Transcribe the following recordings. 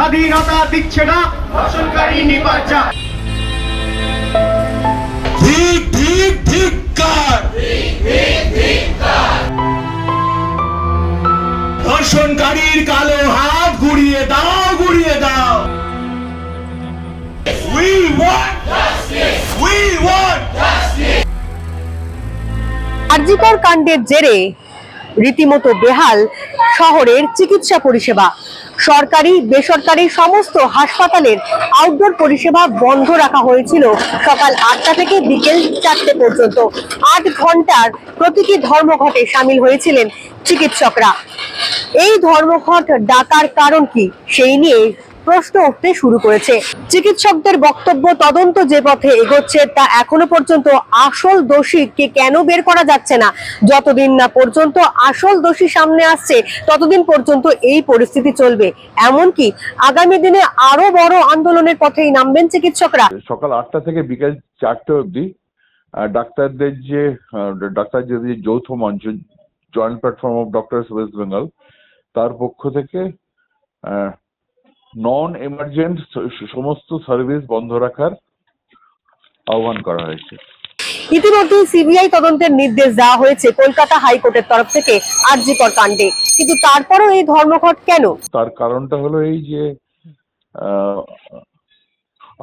স্বাধীনতা দিচ্ছে না। ধর্ষণকারী ধিক্কার। ধর্ষণকারীর কালো হাত গুড়িয়ে দাও গুড়িয়ে দাও। We want justice! We want RG Kar কাণ্ডের জেরে রীতিমতো বেহাল শহরের চিকিৎসা পরিষেবা। সরকারি, বেসরকারি সমস্ত হাসপাতালের আউটডোর পরিষেবা বন্ধ রাখা হয়েছিল সকাল আটটা থেকে বিকেল চারটে পর্যন্ত। আট ঘণ্টার প্রতিটি ধর্মঘটে সামিল হয়েছিলেন চিকিৎসকরা। এই ধর্মঘট ডাকার কারণ কি? সেই নিয়ে প্রশ্ন উঠতে শুরু করেছে। চিকিৎসকদের বক্তব্য তদন্ত যে পথে এগোচ্ছে তা এখনও পর্যন্ত আসল দোষীকে কেন বের করা যাচ্ছে না? যতদিন না পর্যন্ত আসল দোষী সামনে আসছে, ততদিন পর্যন্ত এই পরিস্থিতি চলবে। এমনকি আগামী দিনে আরও বড় আন্দোলনের পথেই নামবেন চিকিৎসকরা। সকাল আটটা থেকে বিকেল চারটে অবধি ডাক্তারদের যে ডাক্তার যে যৌথ মঞ্চ joint platform of doctor West Bengal তার পক্ষ থেকে নন এমার্জেন্ট সমস্ত সার্ভিস বন্ধ রাখার আহ্বান করা হয়েছে। ইতিমধ্যে সিবিআই তদন্তের নির্দেশ দেওয়া হয়েছে কলকাতা হাইকোর্টের তরফ থেকে আরজিকর কাণ্ডে। কিন্তু তারপরও এই ধর্মঘট কেন? তার কারণটা হলো এই যে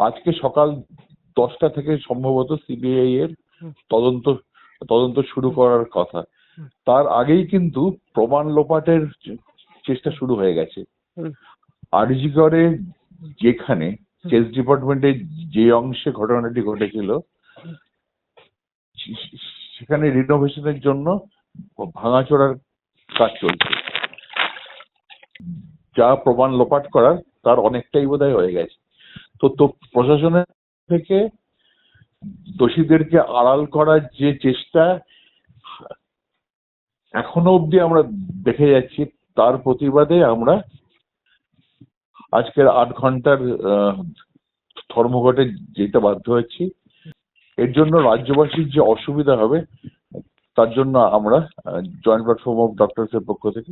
আজকে সকাল দশটা থেকে সম্ভবত সিবিআই এর তদন্ত তদন্ত শুরু করার কথা। তার আগেই কিন্তু প্রমাণ লোপাটের চেষ্টা শুরু হয়ে গেছে। আরজিগড়ে যেখানে চেস ডিপার্টমেন্টের যে অংশে ঘটনাটি ঘটেছিল সেখানে রিনোভেশনের জন্য ভাঙাচোরার কাজ চলছে। যা প্রমাণ লোপাট করার তার অনেকটাই বোধহয় হয়ে গেছে। তো তো প্রশাসনের থেকে দোষীদেরকে আড়াল করার যে চেষ্টা, এখনও অবধি আমরা দেখে যাচ্ছি, তার প্রতিবাদে আমরা আজকের আট ঘণ্টার ধর্মঘটে যেতে বাধ্য হচ্ছি এর জন্য রাজ্যবাসীর যে অসুবিধা হবে তার জন্য আমরা জয়েন্ট প্ল্যাটফর্ম অফ ডক্টরসের পক্ষ থেকে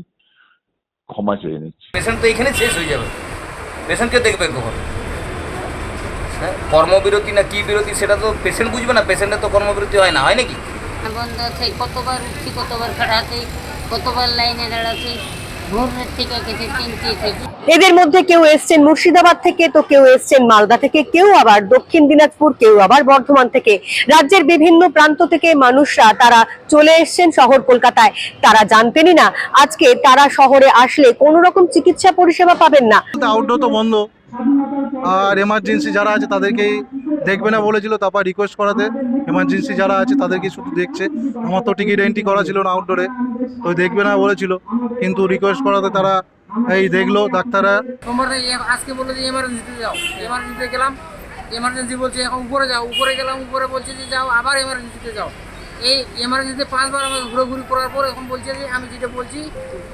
ক্ষমা চেয়ে নিচ্ছি। পেশেন্ট তো এখানে শেষ হয়ে যাবে। পেশেন্টকে দেখবে কখন? হ্যাঁ কর্মবিরতি না কি বিরতি সেটা তো পেশেন্ট বুঝবে না। পেশেন্টের তো কর্মবিরতি হয় না হয় নাকি? বন্ধ আছে কতবার উঠছি কতবার খাড়াতে কতবার লাইনে দাঁড়াচ্ছি এদের মধ্যে কেউ এসছেন মুর্শিদাবাদ থেকে, তো কেউ এসছেন মালদা থেকে, কেউ আবার দক্ষিণ দিনাজপুর, কেউ আবার বর্ধমান থেকে। রাজ্যের বিভিন্ন প্রান্ত থেকে মানুষরা তারা চলে এসছেন শহর কলকাতায়। তারা জানতেনই না, আজকে তারা শহরে আসলে কোনো রকম চিকিৎসা পরিষেবা পাবেন না। আর এমার্জেন্সি যারা আছে তাদেরকেই দেখবে না বলেছিল, তারপর রিকোয়েস্ট করাতে। এমার্জেন্সি যারা আছে, তাদেরকে শুধু দেখছে। আমার তো টিকিট এন্ট্রি করা ছিল না আউটডোরে তো দেখবে না বলেছিল। কিন্তু রিকোয়েস্ট করাতে তারা এই দেখল ডাক্তাররা। তোমার আজকে বলল যে এমার্জেন্সিতে যাও। এমার্জেন্সিতে গেলাম। এমার্জেন্সি বলছে, এখন উপরে যাও। উপরে গেলাম, উপরে বলছে যে যাও, আবার এমার্জেন্সিতে যাও। এই এমার্জেন্সিতে পাঁচবার আমাকে ঘুরোঘুরি করার পর এখন বলছে যে, আমি যেটা বলছি,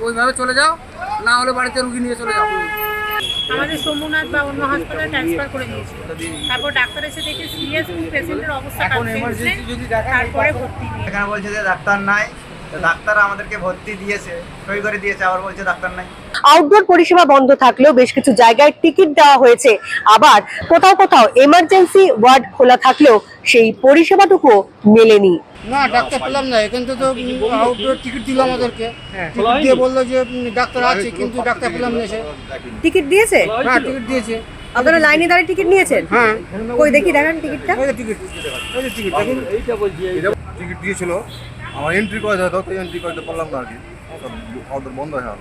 ওইভাবে চলে যাও। না হলে বাড়িতে রুগী নিয়ে চলে যাও। আমাদের সোমনাথ বা অন্য হাসপাতালে ট্রান্সফার করে দিয়েছিল তারপর ডাক্তার এসে দেখে সিরিয়াস পেশেন্টের অবস্থা তারপরে ভর্তি নিয়ে। এখানে বলছে যে ডাক্তার নাই ডাক্তার আমাদেরকে ভর্তি দিয়েছে সই করে দিয়েছে আবার বলছে ডাক্তার নাই। আউটডোর পরিষেবা বন্ধ থাকলেও বেশ কিছু জায়গায় টিকিট দেওয়া হয়েছে। আবার কোথাও কোথাও এমার্জেন্সি ওয়ার্ড খোলা থাকলেও সেই পরিষেবাটুকু মেলেনি। না ডাক্তার পেলাম না এখান থেকে তো আউটডোর টিকিট দিল আমাদেরকে। টিকিট দিয়ে বলল যে ডাক্তার আছে কিন্তু ডাক্তার পেলাম না সে টিকিট দিয়েছে? হ্যাঁ টিকিট দিয়েছে। আপনারা লাইনে দাঁড়িয়ে টিকিট নিয়েছেন? হ্যাঁ। কই দেখি দেখান টিকিটটা। ওই টিকিট। ওই যে টিকিট দেখুন। টিকিট দিয়েছিল। আমার এন্ট্রি করা যায় তো এন্ট্রি করতে পারলাম না আর কি। বন্ধ হয়ে গেল।